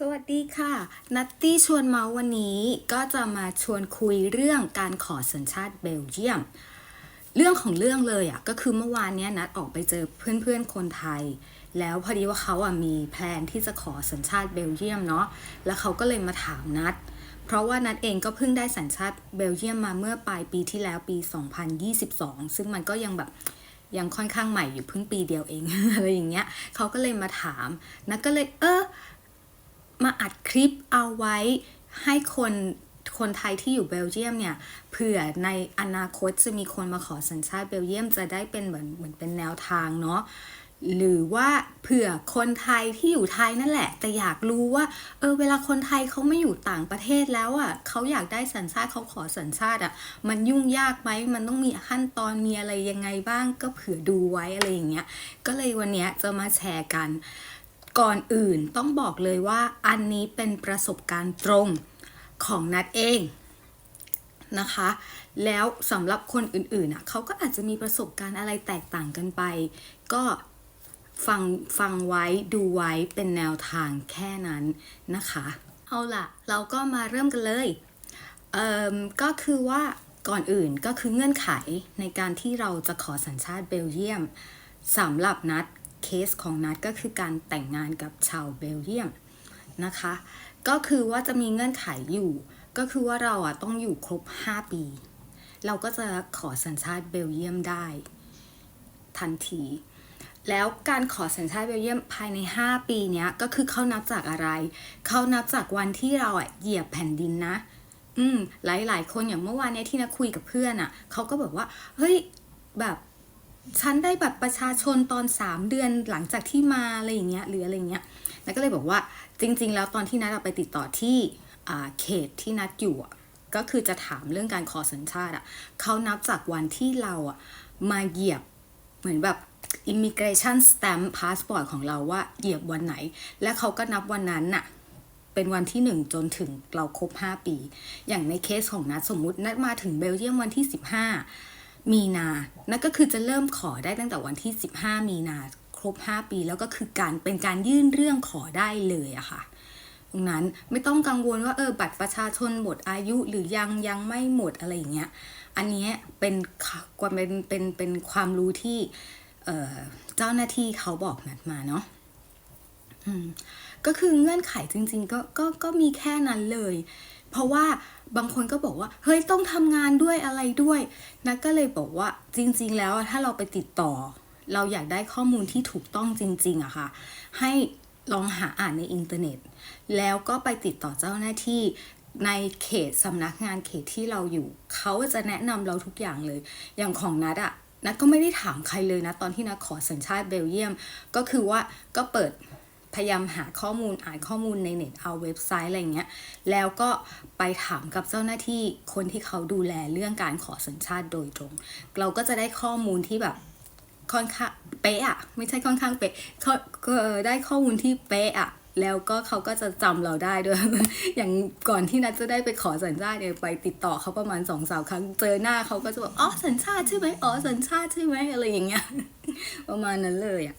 สวัสดีค่ะ นัตตี้ชวนเมาวันนี้ก็จะมาชวนคุยเรื่องการขอสัญชาติเบลเยียม เรื่องของเรื่องเลยอะก็คือเมื่อวานเนี้ยนัดออกไปเจอเพื่อนๆคนไทย แล้วพอดีว่าเขาอะมีแพลนที่จะขอสัญชาติเบลเยียมเนาะแล้วเขาก็เลยมาถามนัด เพราะว่านัดเองก็เพิ่งได้สัญชาติเบลเยียมมาเมื่อปลายปีที่แล้วปี 2022 ซึ่งมันก็ยังแบบยังค่อนข้างใหม่อยู่เพิ่งปีเดียวเองอะไรอย่างเงี้ยเขาก็เลยมาถามนัดก็เลยเออ มาอัดคลิปเอาไว้ให้คนคนไทยที่อยู่เบลเยียมเนี่ยเผื่อในอนาคตจะมีคนมาขอสัญชาติเบลเยียมจะได้เป็นเหมือนเหมือนเป็นแนวทางเนาะหรือว่าเผื่อคนไทยที่อยู่ไทยนั่นแหละ แต่อยากรู้ว่า เออเวลาคนไทยเขาไม่อยู่ต่างประเทศแล้วอะ่ะเขาอยากได้สัญชาติเขาขอสัญชาติอะ่ะ มันยุ่งยากไหมมันต้องมีขั้นตอนมีอะไรยังไงบ้าง ก็เผื่อดูไว้อะไรอย่างเงี้ยก็เลยวันเนี้ยจะมาแชร์กัน ก่อนอื่นต้องบอกเลยว่าอันนี้เป็นประสบการณ์ตรงของนัดเองนะคะ แล้วสำหรับคนอื่นๆอะเขาก็อาจจะมีประสบการณ์อะไรแตกต่างกันไป ก็ฟังฟังไว้ดูไว้เป็นแนวทางแค่นั้นนะคะ เอาล่ะ เราก็มาเริ่มกันเลยเอ่มก็คือว่าก่อนอื่นก็คือเงื่อนไขในการที่เราจะขอสัญชาติเบลเยียมสำหรับนัด เคสของนัดก็คือการแต่งงานกับชาวเบลเยียมนะคะ ก็คือว่าจะมีเงื่อนไขอยู่ ก็คือว่าเราอะต้องอยู่ครบ 5 ปี เราก็จะขอสัญชาติเบลเยียมได้ ทันที แล้วการขอสัญชาติเบลเยียมภายใน 5 ปีเนี้ยก็คือเขานับจากอะไร เขานับจากวันที่เราอะเหยียบแผ่นดินนะ อืมหลาย ๆ คนอย่างเมื่อวานเนี้ยที่นัดคุยกับเพื่อนอะเขาก็แบบว่า เฮ้ยแบบ ฉันได้บัตรประชาชนตอน 3 เดือนหลังจากที่มาอะไรอย่างเงี้ยหรืออะไรเงี้ยนัดก็เลยบอกว่าจริง ๆ แล้วตอนที่นัดเอาไปติดต่อที่เขตที่นัดอยู่ก็คือจะถามเรื่องการขอสัญชาติอะเขานับจากวันที่เราอะมาเหยียบเหมือนแบบ immigration stamp passport ของเราว่าเหยียบวันไหน และเขาก็นับวันนั้นน่ะเป็นวันที่หนึ่งจนถึงเราครบ 5 ปี อย่างในเคสของนัดสมมุตินัดมาถึงเบลเยียมวันที่ 15 มีนา นั่นก็คือจะเริ่มขอได้ตั้งแต่วันที่ 15 มีนาครบ 5 ปี แล้วก็คือการเป็นการยื่นเรื่องขอได้เลยอะค่ะตรงนั้นไม่ต้องกังวลว่าเออบัตรประชาชนหมดอายุหรือยังยังไม่หมดอะไรอย่างเงี้ย อันนี้เป็นความเป็นเป็นเป็นความรู้ที่เออเจ้าหน้าที่เขาบอกนัดมาเนาะก็คือเงื่อนไขจริง ๆ ก็ก็ก็มีแค่นั้นเลย เพราะว่า บางคนก็บอกว่า เฮ้ยต้องทำงานด้วยอะไรด้วยนักก็เลยบอกว่าจริง ๆ แล้วถ้าเราไปติดต่อ เราอยากได้ข้อมูลที่ถูกต้องจริง ๆอะค่ะ ให้ลองหาอ่านในอินเทอร์เน็ต แล้วก็ไปติดต่อเจ้าหน้าที่ในเขตสำนักงานเขตที่เราอยู่ เขาจะแนะนำเราทุกอย่างเลย อย่างของนัดอะนัดก็ไม่ได้ถามใครเลยนะ ตอนที่นัดขอสัญชาติเบลเยียม ก็คือว่าก็เปิด พยายามหาข้อมูลอ่านข้อมูลในเน็ตเอาเว็บไซต์อะไรเงี้ยแล้วก็ไปถามกับเจ้าหน้าที่คนที่เขาดูแลเรื่องการขอสัญชาติโดยตรง เราก็จะได้ข้อมูลที่แบบค่อนข้างเป๊ะอะไม่ใช่ค่อนข้างเป๊ะก็ได้ข้อมูลที่เป๊ะอะแล้วก็เขาก็จะจำเราได้ด้วย อย่างก่อนที่นัดจะได้ไปขอสัญชาติเนี่ยไปติดต่อเขาประมาณสองสามครั้งเจอหน้าเขาก็จะบอกอ๋อสัญชาติใช่ไหมอ๋อสัญชาติใช่ไหมอะไรอย่างเงี้ยประมาณนั้นเลยอะ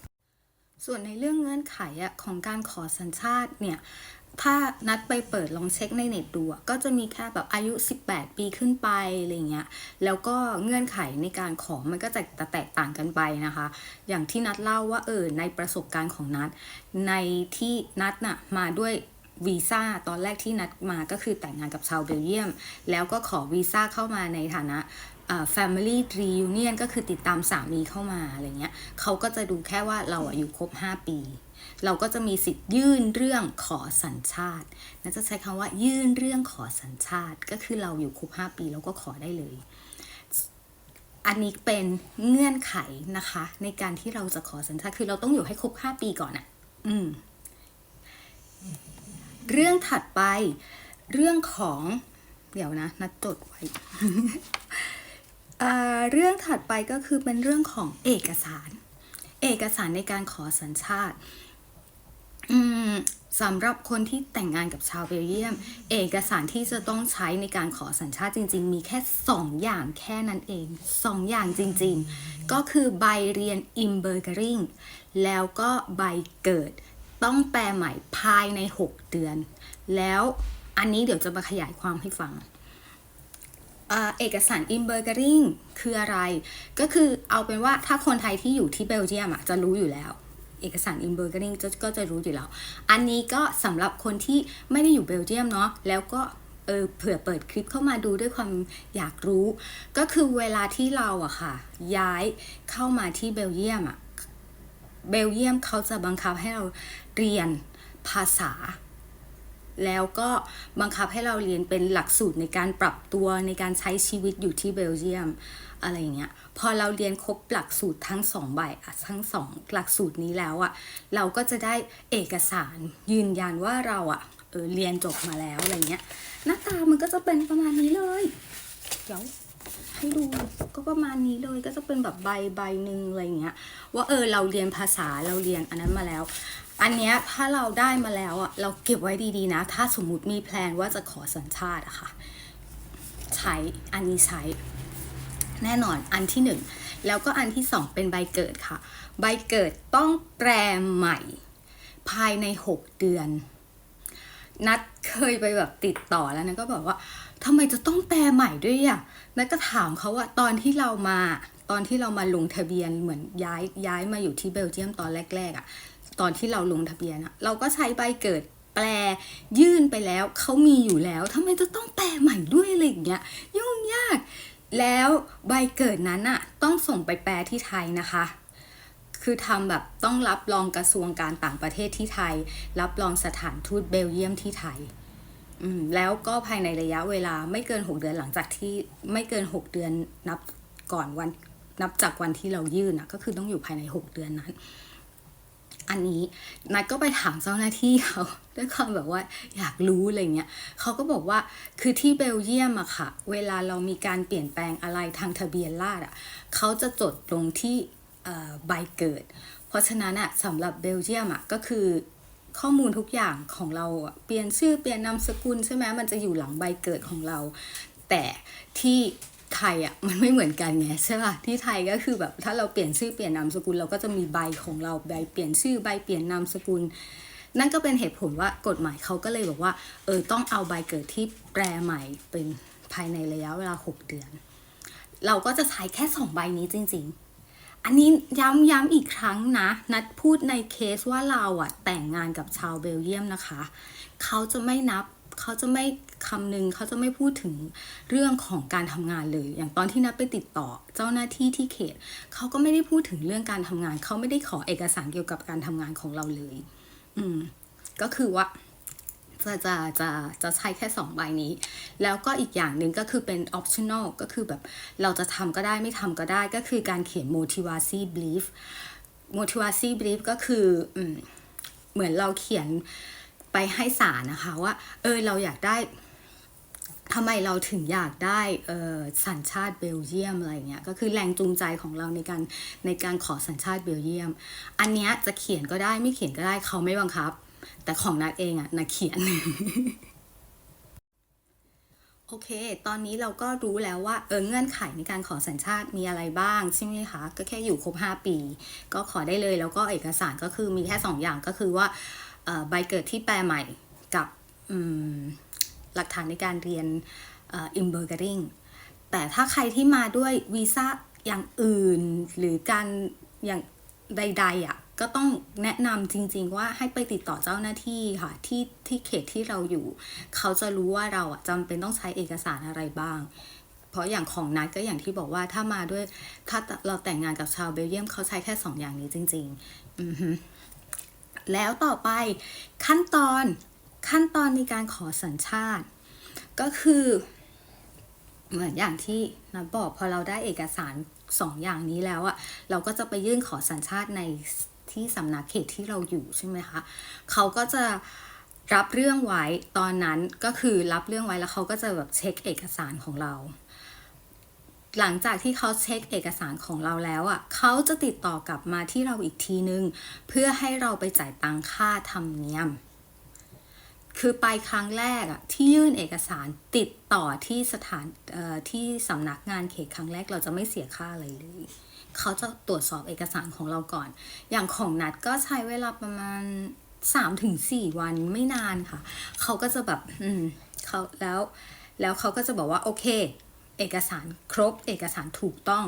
ส่วนในเรื่องเงื่อนไขอะของการขอสัญชาติเนี่ยถ้านัดไปเปิดลองเช็คในเน็ตดูก็จะมีแค่แบบอายุ 18 ปีขึ้นไปอะไรเงี้ยแล้วก็เงื่อนไขในการขอมันก็จะแตกต่างกันไปนะคะ อย่างที่นัดเล่าว่าเออในประสบการณ์ของนัด ในที่นัดน่ะมาด้วยวีซ่าตอนแรกที่นัดมาก็คือแต่งงานกับชาวเบลเยียม แล้วก็ขอวีซ่าเข้ามาในฐานะ family reunion ก็คือติดตามสามีเข้ามาอะไรเงี้ยเขาก็จะดูแค่ว่าเราอยู่ครบ 5 ปี เราก็จะมีสิทธิ์ยื่นเรื่องขอสัญชาติน่าจะใช้คำว่ายื่นเรื่องขอสัญชาติ ก็คือเราอยู่ครบ 5 ปีเราก็ขอได้เลย อันนี้เป็นเงื่อนไขนะคะ ในการที่เราจะขอสัญชาติคือเราต้องอยู่ให้ครบ 5 ปีก่อนอะอืม เรื่องถัดไปเรื่องของ เดี๋ยวนะนัดจดไว้ เรื่องถัดไปก็คือเป็นเรื่องของเอกสาร เอกสารในการขอสัญชาติสำหรับคนที่แต่งงานกับชาวเบลเยียม เอกสารที่จะต้องใช้ในการขอสัญชาติจริง ๆ มีแค่ 2 อย่างแค่นั้นเอง 2 อย่างจริง ๆ ก็คือใบเรียน i m b e r g e r i n g แล้วก็ใบเกิด ต้องแปลใหม่ภายใน 6 เดือน แล้วอันนี้เดี๋ยวจะมาขยายความให้ฟัง เอกสารอิมเบอร์กริงคืออะไร ก็คือเอาเป็นว่าถ้าคนไทยที่อยู่ที่เบลเยียมจะรู้อยู่แล้ว เอกสารอิมเบอร์กริงก็จะรู้อยู่แล้ว อันนี้ก็สำหรับคนที่ไม่ได้อยู่เบลเยียมเนาะแล้วก็เออเผื่อเปิดคลิปเข้ามาดูด้วยความอยากรู้ ก็คือเวลาที่เราอะค่ะ ย้ายเข้ามาที่เบลเยียมอะเบลเยียมเขาจะบังคับให้เราเรียนภาษา แล้วก็บังคับให้เราเรียนเป็นหลักสูตรในการปรับตัวในการใช้ชีวิตอยู่ที่เบลเยียม อะไรอย่างเงี้ย พอเราเรียนครบหลักสูตรทั้งสองใบทั้งสองหลักสูตรนี้แล้วอะเราก็จะได้เอกสารยืนยันว่าเราอะเออเรียนจบมาแล้วอะไรเงี้ย หน้าตามันก็จะเป็นประมาณนี้เลยเดี๋ยว ให้ดูก็ประมาณนี้เลยก็จะเป็นแบบใบใบหนึ่งอะไรเงี้ย ว่าเออเราเรียนภาษาเราเรียนอันนั้นมาแล้ว อันเนี้ยถ้าเราได้มาแล้วอะเราเก็บไว้ดีๆนะ ถ้าสมมติมีแพลนว่าจะขอสัญชาติอะค่ะ ใช้อันนี้ใช้ แน่นอนอันที่หนึ่งแล้วก็อันที่สองเป็นใบเกิดค่ะ ใบเกิดต้องแปลใหม่ ภายในหกเดือน นัดเคยไปแบบติดต่อแล้วนะก็บอกว่า ทำไมจะต้องแปลใหม่ด้วยอะนัดก็ถามเขาว่าตอนที่เรามา ตอนที่เรามาลงทะเบียนเหมือนย้ายย้ายมาอยู่ที่เบลเยียมตอนแรกๆอะ ตอนที่เราลงทะเบียนอะเราก็ใช้ใบเกิดแปลยื่นไปแล้วเขามีอยู่แล้วทำไมจะต้องแปลใหม่ด้วยอะไรอย่างเงี้ยยุ่งยาก แล้วใบเกิดนั้นอะต้องส่งไปแปลที่ไทยนะคะ คือทำแบบต้องรับรองกระทรวงการต่างประเทศที่ไทย รับรองสถานทูตเบลเยียมที่ไทย แล้วก็ภายในระยะเวลาไม่เกิน 6 เดือนหลังจากที่ไม่เกิน 6 เดือนนับก่อนวันนับจากวันที่เรายื่นอะก็คือต้องอยู่ภายใน 6 เดือนนั้น อันนี้นัดก็ไปถามเจ้าหน้าที่เขาด้วยความแบบว่าอยากรู้อะไรเงี้ยเขาก็บอกว่าคือที่เบลเยียมอะค่ะ เวลาเรามีการเปลี่ยนแปลงอะไรทางทะเบียนราษฎร์อะเขาจะจดลงที่ใบเกิด เพราะฉะนั้นอะสำหรับเบลเยียมอะก็คือ ข้อมูลทุกอย่างของเราเปลี่ยนชื่อเปลี่ยนนามสกุลใช่ไหมมันจะอยู่หลังใบเกิดของเรา แต่ที่ไทยอะมันไม่เหมือนกันไงใช่ป่ะที่ไทยก็คือแบบถ้าเราเปลี่ยนชื่อเปลี่ยนนามสกุลเราก็จะมีใบของเราใบเปลี่ยนชื่อใบเปลี่ยนนามสกุล นั่นก็เป็นเหตุผลว่ากฎหมายเขาก็เลยบอกว่าเออต้องเอาใบเกิดที่แปลใหม่เป็นภายในระยะเวลา 6 เดือน เราก็จะใช้แค่สองใบนี้จริง ๆ อันนี้ย้ำย้ำอีกครั้งนะ นัดพูดในเคสว่าเราอะแต่งงานกับชาวเบลเยียมนะคะ เขาจะไม่นับเขาจะไม่คำนึงเขาจะไม่พูดถึงเรื่องของการทำงานเลย อย่างตอนที่นัดไปติดต่อเจ้าหน้าที่ที่เขต เขาก็ไม่ได้พูดถึงเรื่องการทำงาน เขาไม่ได้ขอเอกสารเกี่ยวกับการทำงานของเราเลย อืม ก็คือว่า จะจะจะจะใช้แค่สองใบนี้ แล้วก็อีกอย่างหนึ่งก็คือเป็น optional ก็คือแบบเราจะทำก็ได้ไม่ทำก็ได้ก็คือการเขียน motivasi brief motivasi brief ก็คืออเหมือนเราเขียนไปให้ศาลนะคะว่า เออเราอยากได้ทำไมเราถึงอยากได้สัญชาติเบลเยียมอะไรเงี้ยก็คือแรงจูงใจของเราในการในการขอสัญชาติเบลเยียม อันเนี้ยจะเขียนก็ได้ไม่เขียนก็ได้เขาไม่บังคับ แต่ของนัดเองอะนัดเขียน โอเค ตอนนี้เราก็รู้แล้วว่าเออเงื่อนไขในการขอสัญชาติมีอะไรบ้างใช่ไหมคะ ก็แค่อยู่ครบ 5 ปี ก็ขอได้เลยแล้วก็เอกสารก็คือมีแค่ 2 อย่างก็คือว่าใบเกิดที่แปลใหม่กับหลักฐานในการเรียนอิมเบอร์กริงแต่ถ้าใครที่มาด้วยวีซ่าอย่างอื่นหรือการอย่างใดๆอะ ก็ต้องแนะนำจริง ๆ ว่าให้ไปติดต่อเจ้าหน้าที่ค่ะที่ที่เขตที่เราอยู่ เขาจะรู้ว่าเราอะจำเป็นต้องใช้เอกสารอะไรบ้าง เพราะอย่างของนัดก็อย่างที่บอกว่าถ้ามาด้วยถ้าเราแต่งงานกับชาวเบลเยียมเขาใช้แค่สองอย่างนี้จริง ๆ อือฮึแล้วต่อไปขั้นตอนขั้นตอนในการขอสัญชาติ ก็คือ เหมือนอย่างที่นัดบอกพอเราได้เอกสารสองอย่างนี้แล้วอะเราก็จะไปยื่นขอสัญชาติใน ที่สำนักเขตที่เราอยู่ใช่ไหมคะเขาก็จะรับเรื่องไว้ตอนนั้นก็คือรับเรื่องไว้แล้วเขาก็จะแบบเช็คเอกสารของเรา หลังจากที่เขาเช็คเอกสารของเราแล้วอะเขาจะติดต่อกลับมาที่เราอีกทีนึง เพื่อให้เราไปจ่ายตังค่าธรรมเนียม คือไปครั้งแรกอะที่ยื่นเอกสารติดต่อที่สถานที่สำนักงานเขตครั้งแรกเราจะไม่เสียค่าอะไรเลยเขาจะตรวจสอบเอกสารของเราก่อน อย่างของนัดก็ใช้เวลาประมาณสามถึงสี่วันไม่นานค่ะ เขาก็จะแบบ อืมเขาแล้ว แล้วเขาก็จะบอกว่า โอเค เอกสารครบ เอกสารถูกต้อง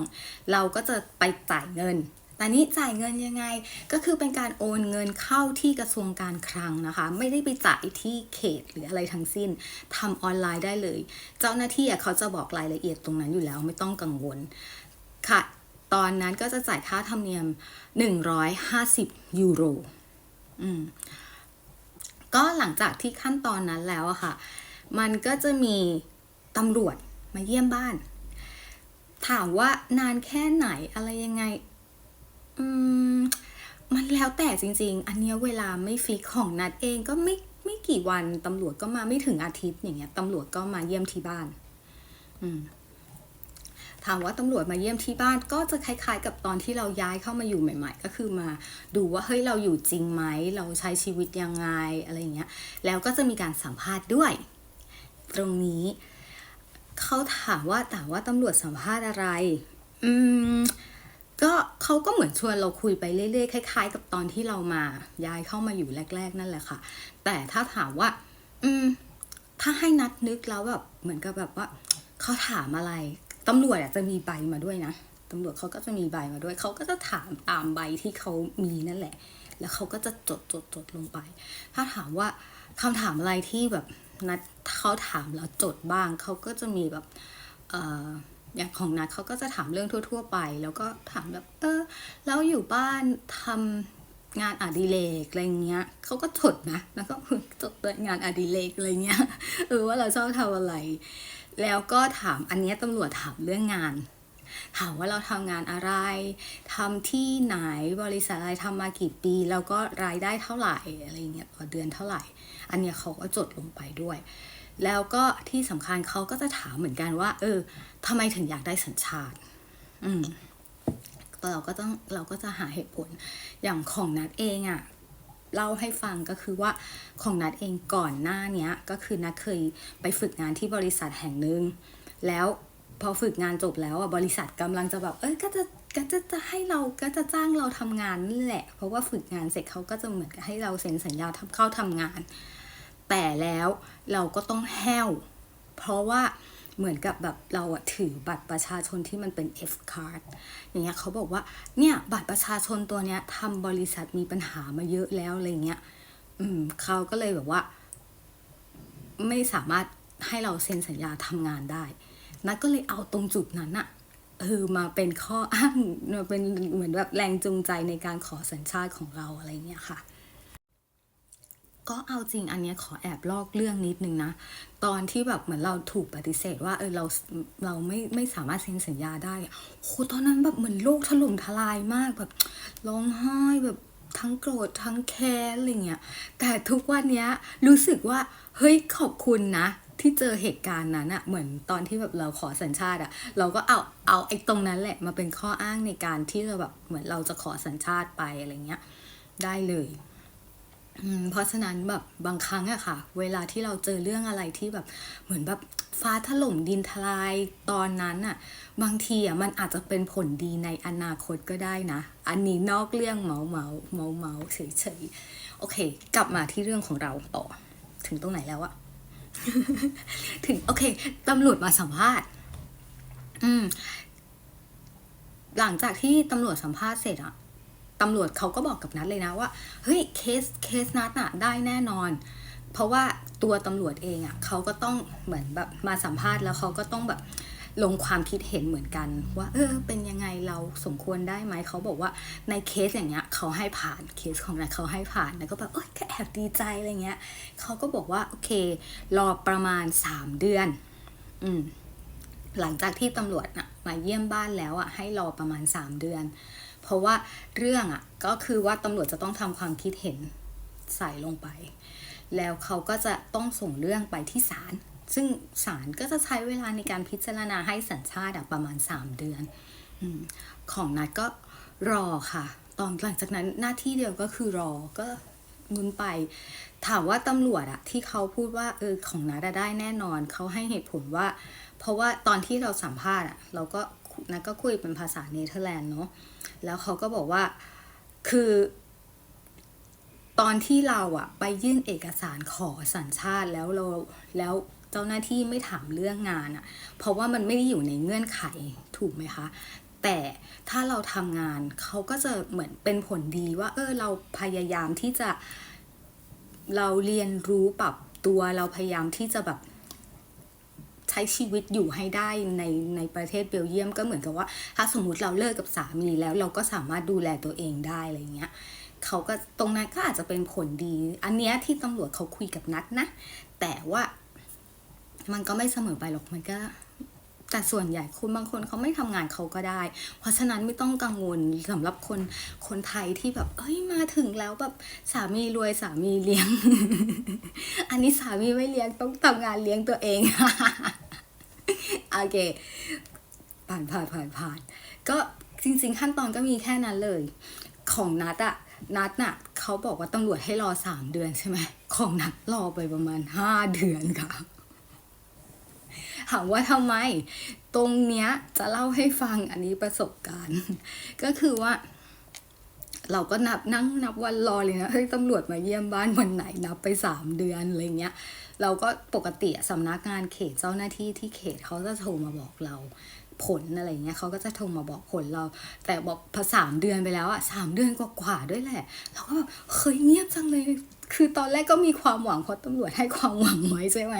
เราก็จะไปจ่ายเงิน แต่นี้จ่ายเงินยังไงก็คือเป็นการโอนเงินเข้าที่กระทรวงการคลังนะคะ ไม่ได้ไปจ่ายที่เขตหรืออะไรทั้งสิ้นทำออนไลน์ได้เลย เจ้าหน้าที่เขาจะบอกรายละเอียดตรงนั้นอยู่แล้วไม่ต้องกังวลค่ะ ตอนนั้นก็จะจ่ายค่าธรรมเนียม 150 ยูโรอืมก็หลังจากที่ขั้นตอนนั้นแล้วอะค่ะ มันก็จะมีตำรวจมาเยี่ยมบ้าน ถามว่านานแค่ไหนอะไรยังไง อืมมันแล้วแต่จริง ๆ อันเนี้ยเวลาไม่ฟิกของนัดเองก็ไม่ไม่กี่วันตำรวจก็มาไม่ถึงอาทิตย์อย่างเงี้ยตำรวจก็มาเยี่ยมที่บ้าน อืมถามว่าตำรวจมาเยี่ยมที่บ้านก็จะคล้ายๆ กับตอนที่เราย้ายเข้ามาอยู่ใหม่ ๆ ก็คือมาดูว่าเฮ้ยเราอยู่จริงไหมเราใช้ชีวิตยังไงอะไรอย่างเงี้ยแล้วก็จะมีการสัมภาษณ์ด้วย ตรงนี้เขาถามว่าแต่ว่าตำรวจสัมภาษณ์อะไร อืม ก็เขาก็เหมือนชวนเราคุยไปเรื่อยๆคล้ายๆ กับตอนที่เรามาย้ายเข้ามาอยู่แรก ๆ นั่นแหละค่ะ แต่ถ้าถามว่า อืม ถ้าให้นัดนึกแล้วแบบเหมือนกับแบบว่าเขาถามอะไรตำรวจอจะมีใบมาด้วยนะตำรวจเขาก็จะมีใบมาด้วยเขาก็จะถามตามใบที่เขามีนั่นแหละ แล้วเขาก็จะจดจดจดลงไป ถ้าถามว่าคำถามอะไรที่แบบนัดเขาถามแล้วจดบ้างเขาก็จะมีแบบเอ่อ อย่างของนัดเขาก็จะถามเรื่องทั่ว ๆ ไป แล้วก็ถามแบบ เออ แล้วอยู่บ้านทำงานอดิเรกอะไรเงี้ยเขาก็จดนะ แล้วก็จดด้วยงานอดิเรกอะไรเงี้ยเออว่าเราชอบทำอะไร แล้วก็ถามอันนี้ตำรวจถามเรื่องงาน ถามว่าเราทำงานอะไรทำที่ไหนบริษัทอะไรทำมากี่ปีแล้วก็รายได้เท่าไหร่อะไรเงี้ยต่อเดือนเท่าไหร่ อันเนี้ยเขาก็จดลงไปด้วย แล้วก็ที่สำคัญเขาก็จะถามเหมือนกันว่า เออทำไมถึงอยากได้สัญชาติ อืมเราก็ต้องเราก็จะหาเหตุผลอย่างของนัดเองอะ่ะเล่าให้ฟังก็คือว่าของนัดเองก่อนหน้าเนี้ยก็คือนัดเคยไปฝึกงานที่บริษัทแห่งหนึ่งแล้วพอฝึกงานจบแล้วอะบริษัทกำลังจะแบบ เอ้ยก็จะก็จะจะให้เราก็จะจ้างเราทำงานนี่แหละ เพราะว่าฝึกงานเสร็จเขาก็จะเหมือนให้เราเซ็นสัญญาทำเข้าทำงาน แต่แล้วเราก็ต้องแห้ว เพราะว่าเหมือนกับแบบเราอะถือบัตรประชาชนที่มันเป็น F card อย่างเงี้ยเขาบอกว่าเนี่ยบัตรประชาชนตัวเนี้ยทำบริษัทมีปัญหามาเยอะแล้วอะไรเงี้ยอืมเขาก็เลยแบบว่า ไม่สามารถให้เราเซ็นสัญญาทำงานได้นัดก็เลยเอาตรงจุดนั้นอะเออมาเป็นข้ออ้างมาเป็นเหมือนแบบแรงจูงใจในการขอสัญชาติของเราอะไรเงี้ยค่ะ ก็เอาจริงอันนี้ขอแอบลอกเรื่องนิดนึงนะ ตอนที่แบบเหมือนเราถูกปฏิเสธว่าเออเราเราไม่ไม่สามารถเซ็นสัญญาได้โอะโหตอนนั้นแบบเหมือนโลกถล่มทลายมากแบบร้องไห้แบบทั้งโกรธทั้งแค้นอะไรเงี้ยแต่ทุกวันเนี้ยรู้สึกว่าเฮ้ยขอบคุณนะที่เจอเหตุการณ์นั้นอะเหมือนตอนที่แบบเราขอสัญชาติอะเราก็เอาเอาไอ้ตรงนั้นแหละมาเป็นข้ออ้างในการที่เราแบบเหมือนเราจะขอสัญชาติไปอะไรเงี้ยได้เลย เพราะฉะนั้นแบบบางครั้งอะค่ะ เวลาที่เราเจอเรื่องอะไรที่แบบเหมือนแบบฟ้าถล่มดินทลายตอนนั้นอะบางทีอะมันอาจจะเป็นผลดีในอนาคตก็ได้นะ อันนี้นอกเรื่องเมาเมาเมาเมาเฉยเฉยๆโอเค กลับมาที่เรื่องของเราต่อ ถึงตรงไหนแล้วอะถึงโอเคตำรวจมาสัมภาษณ์ อืม หลังจากที่ตำรวจสัมภาษณ์เสร็จอะ ตำรวจเขาก็บอกกับนัดเลยนะว่าเฮ้ยเคสเคสนัดอะได้แน่นอน เพราะว่าตัวตำรวจเองอะเขาก็ต้องเหมือนแบบมาสัมภาษณ์แล้วเขาก็ต้องแบบลงความคิดเห็นเหมือนกันว่าเออเป็นยังไงเราสมควรได้ไหมเขาบอกว่าในเคสอย่างเงี้ยเขาให้ผ่านเคสของนัดเขาให้ผ่านแล้วก็แบบเอ้ยก็แอบดีใจอะไรเงี้ยเขาก็บอกว่าโอเค รอประมาณสามเดือน อืมหลังจากที่ตำรวจนะมาเยี่ยมบ้านแล้วอะให้รอประมาณ 3 เดือน เพราะว่าเรื่องอะก็คือว่าตำรวจจะต้องทำความคิดเห็นใส่ลงไป แล้วเขาก็จะต้องส่งเรื่องไปที่ศาลซึ่งศาลก็จะใช้เวลาในการพิจารณาให้สัญชาติอะประมาณ 3 เดือนอของนัดก็รอค่ะ ตอนหลังจากนั้นหน้าที่เดียวก็คือรอก็มุนไป ถามว่าตำรวจอะที่เขาพูดว่าเออของนัดอะได้แน่นอน เขาให้เหตุผลว่า เพราะว่าตอนที่เราสัมภาษณ์อะเราก็ นัดก็คุยเป็นภาษาเนเธอร์แลนด์เนาะแล้วเขาก็บอกว่าคือ ตอนที่เราอะไปยื่นเอกสารขอสัญชาติแล้วเราแล้วเจ้าหน้าที่ไม่ถามเรื่องงานอะเพราะว่ามันไม่ได้อยู่ในเงื่อนไขถูกไหมคะแต่ถ้าเราทำงานเขาก็จะเหมือนเป็นผลดีว่า เออเราพยายามที่จะเราเรียนรู้ปรับตัวเราพยายามที่จะแบบ ใช้ชีวิตอยู่ให้ได้ในในประเทศเบลเยียมก็เหมือนกับว่า ถ้าสมมติเราเลิกกับสามีแล้วเราก็สามารถดูแลตัวเองได้อะไรเงี้ยเขาก็ตรงนั้นก็อาจจะเป็นผลดี อันเนี้ยที่ตำรวจเขาคุยกับนัดนะ แต่ว่ามันก็ไม่เสมอไปหรอกมันก็ แต่ส่วนใหญ่คนบางคนเขาไม่ทำงานเขาก็ได้ เพราะฉะนั้นไม่ต้องกังวลสำหรับคนคนไทยที่แบบเอ้ยมาถึงแล้วแบบสามีรวยสามีเลี้ยง อันนี้สามีไม่เลี้ยงต้องทำงานเลี้ยงตัวเองโอเคผ่านผ่านผ่านผ่านก็จริง ๆ ขั้นตอนก็มีแค่นั้นเลย ของนัดอะนัดน่ะเขาบอกว่าตำรวจให้รอสามเดือนใช่ไหมของนัดรอไปประมาณห้าเดือนค่ะ ถามว่าทำไม ตรงเนี้ยจะเล่าให้ฟังอันนี้ประสบการณ์ ก็คือว่า เราก็นับนั่งนับวันรอเลยนะเฮ้ยตำรวจมาเยี่ยมบ้านวันไหนนับไปสามเดือนอะไรเงี้ย เราก็ปกติอะสำนักงานเขตเจ้าหน้าที่ที่เขตเขาจะโทรมาบอกเราผลอะไรเงี้ยเขาก็จะโทรมาบอกผลเรา แต่บอกพอสามเดือนไปแล้วอะสามเดือนกว่าๆด้วยแหละเราก็แบบเคยเงียบจังเลย คือตอนแรกก็มีความหวังเพราะตำรวจให้ความหวังไว้ใช่ไหม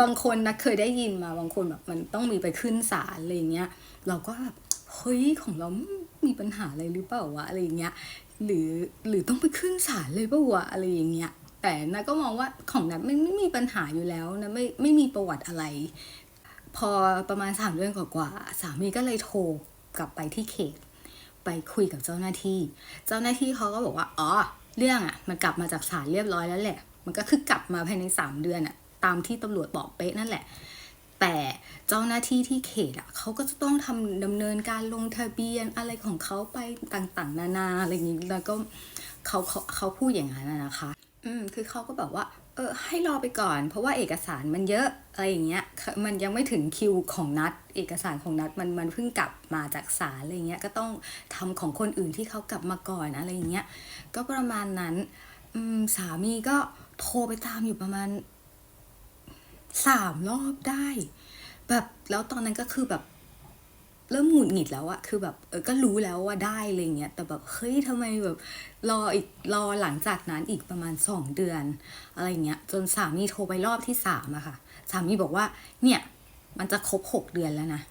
บางคนนะเคยได้ยินมาบางคนแบบมันต้องมีไปขึ้นศาลอะไรเงี้ย เราก็แบบเฮ้ยของเรามีปัญหาอะไรหรือเปล่าวะอะไรเงี้ย หรือหรือต้องไปขึ้นศาลเลยเปล่าวะอะไรอย่างเงี้ย แต่นะก็มองว่าของนั้นไม่ไม่มีปัญหาอยู่แล้วนะไม่ไม่มีประวัติอะไร พอประมาณสามเดือนกว่าๆสามีก็เลยโทรกลับไปที่เขต ไปคุยกับเจ้าหน้าที่ เจ้าหน้าที่เขาก็บอกว่าอ๋อเรื่องอะมันกลับมาจากศาลเรียบร้อยแล้วแหละ มันก็คือกลับมาภายในสามเดือนอะ ตามที่ตำรวจบอกเป๊ะนั่นแหละ แต่เจ้าหน้าที่ที่เขตอะเขาก็จะต้องทำดำเนินการลงทะเบียนอะไรของเขาไปต่างๆ นานาอะไรอย่างนี้แล้วก็เขาเขาเขาพูดอย่างนั้นนะคะ อืมคือเขาก็แบบว่า เออ ให้รอไปก่อน เพราะว่าเอกสารมันเยอะอะไรอย่างเงี้ย มันยังไม่ถึงคิวของนัด เอกสารของนัดมันมันเพิ่งกลับมาจากศาลอะไรเงี้ย ก็ต้องทำของคนอื่นที่เขากลับมาก่อนอะไรอย่างเงี้ย ก็ประมาณนั้น อืมสามีก็โทรไปตามอยู่ประมาณ สามรอบได้ แบบแล้วตอนนั้นก็คือแบบ เริ่มหงุดหงิดแล้วอะคือแบบเออก็รู้แล้วว่าได้อะไรเงี้ยแต่แบบเฮ้ยทำไมแบบรออีกรอหลังจากนั้นอีกประมาณสองเดือน อะไรเงี้ย จนสามีโทรไปรอบที่สามอะค่ะ สามีบอกว่า เนี่ย มันจะครบหกเดือนแล้วนะ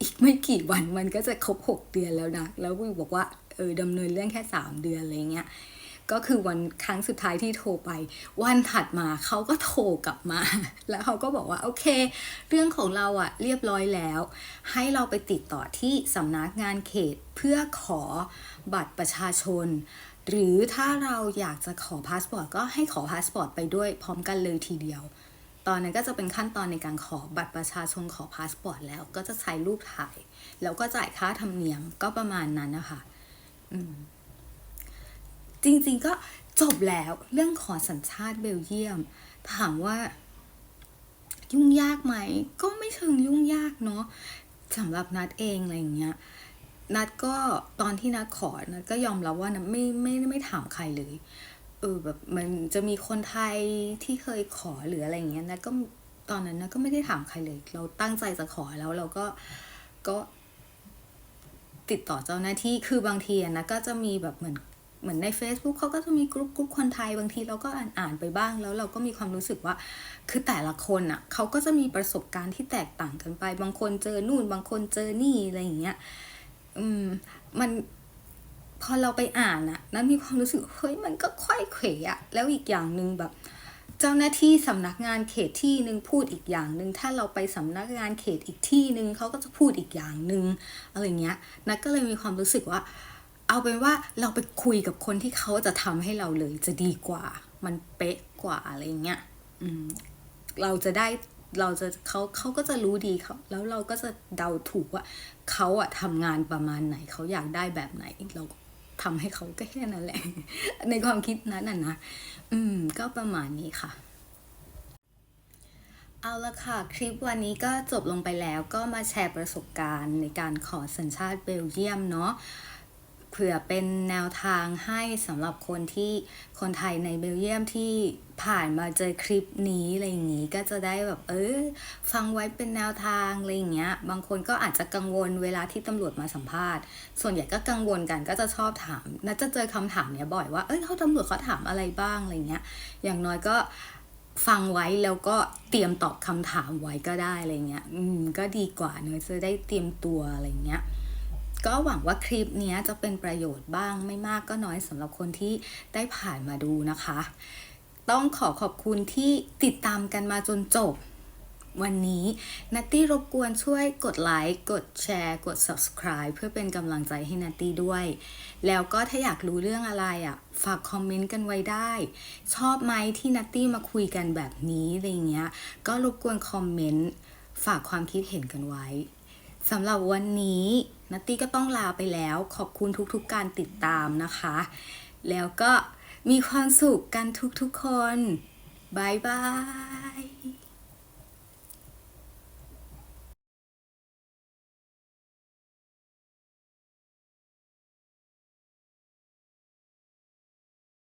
อีกไม่กี่วันมันก็จะครบหกเดือนแล้วนะแล้ววิวบอกว่าเออดำเนินเรื่องแค่สามเดือนอะไรเงี้ย ก็คือวันครั้งสุดท้ายที่โทรไป วันถัดมาเขาก็โทรกลับมา แล้วเขาก็บอกว่าโอเค เรื่องของเราอะเรียบร้อยแล้ว ให้เราไปติดต่อที่สำนักงานเขตเพื่อขอบัตรประชาชน หรือถ้าเราอยากจะขอพาสปอร์ตก็ให้ขอพาสปอร์ตไปด้วยพร้อมกันเลยทีเดียว ตอนนั้นก็จะเป็นขั้นตอนในการขอบัตรประชาชนขอพาสปอร์ตแล้วก็จะใช้รูปถ่าย แล้วก็จ่ายค่าธรรมเนียมก็ประมาณนั้นนะคะอืม จริงๆก็จบแล้วเรื่องขอสัญชาติเบลเยียม ถามว่า ยุ่งยากไหม ก็ไม่เชิงยุ่งยากเนาะสำหรับนัดเองอะไรอย่างเงี้ยนัดก็ตอนที่นัดขอนัดก็ยอมรับว่านัดไม่ไม่ไม่ถามใครเลยเออแบบมันจะมีคนไทยที่เคยขอหรืออะไรอย่างเงี้ยนัดก็ตอนนั้นนัดก็ไม่ได้ถามใครเลย เราตั้งใจจะขอแล้วเราก็ก็ติดต่อเจ้าหน้าที่คือบางทีนะก็จะมีแบบเหมือน เหมือนใน Facebook เขาก็จะมีกลุ่มกลุ่มคนไทยบางทีเราก็อ่านอ่านไปบ้าง แล้วเราก็มีความรู้สึกว่า คือแต่ละคนอะเขาก็จะมีประสบการณ์ที่แตกต่างกันไป บางคนเจอนู่น บางคนเจอนี่อะไรอย่างเงี้ยอืมมันพอเราไปอ่านอะนั้นมีความรู้สึกเฮ้ยมันก็ค่อยเขวอะแล้วอีกอย่างหนึ่งแบบ เจ้าหน้าที่สำนักงานเขตที่หนึ่งพูดอีกอย่างหนึ่งถ้าเราไปสำนักงานเขตอีกที่หนึ่งเขาก็จะพูดอีกอย่างหนึ่งอะไรเงี้ยนัทก็เลยมีความรู้สึกว่า เอาเป็นว่าเราไปคุยกับคนที่เขาจะทำให้เราเลยจะดีกว่า มันเป๊ะกว่าอะไรเงี้ยอืมเราจะได้เราจะเขาเขาก็จะรู้ดีเขาแล้วเราก็จะเดาถูกว่าเขาอะทำงานประมาณไหนเขาอยากได้แบบไหนเราทำให้เขาก็แค่นั้นแหละ ในความคิดนั้นน่ะนะอืม ก็ประมาณนี้ค่ะ เอาละค่ะ คลิปวันนี้ก็จบลงไปแล้วก็มาแชร์ประสบการณ์ในการขอสัญชาติเบลเยียมเนาะ ผื่อเป็นแนวทางให้สำหรับคนที่คนไทยในเบลเยียมที่ผ่านมาเจอคลิปนี้อะไรอย่างนี้ก็จะได้แบบเออฟังไว้เป็นแนวทางอะไรอย่างเงี้ย บางคนก็อาจจะกังวลเวลาที่ตำรวจมาสัมภาษณ์ ส่วนใหญ่ก็กังวลกันก็จะชอบถามน่าจะเจอคำถามเนี้ยบ่อยว่าเอ้ยเขาตำรวจเขาถามอะไรบ้างอะไรเงี้ย อย่างน้อยก็ฟังไว้แล้วก็เตรียมตอบคำถามไว้ก็ได้อะไรเงี้ย อืมก็ดีกว่าเนอะจะได้เตรียมตัวอะไรเงี้ย ก็หวังว่าคลิปนี้จะเป็นประโยชน์บ้างไม่มากก็น้อยสำหรับคนที่ได้ผ่านมาดูนะคะ ต้องขอขอบคุณที่ติดตามกันมาจนจบ วันนี้นัตตี้รบกวนช่วยกดไลค์กดแชร์ กด subscribe เพื่อเป็นกำลังใจให้นัตตี้ด้วย แล้วก็ถ้าอยากรู้เรื่องอะไรอะ ฝากคอมเมนต์กันไว้ได้ ชอบไหมที่นัตตี้มาคุยกันแบบนี้อะไรเงี้ย ก็รบกวนคอมเมนต์ฝากความคิดเห็นกันไว้ สำหรับวันนี้นัตตี้ก็ต้องลาไปแล้ว ขอบคุณทุกๆการติดตามนะคะ แล้วก็มีความสุขกันทุกๆคนบายบาย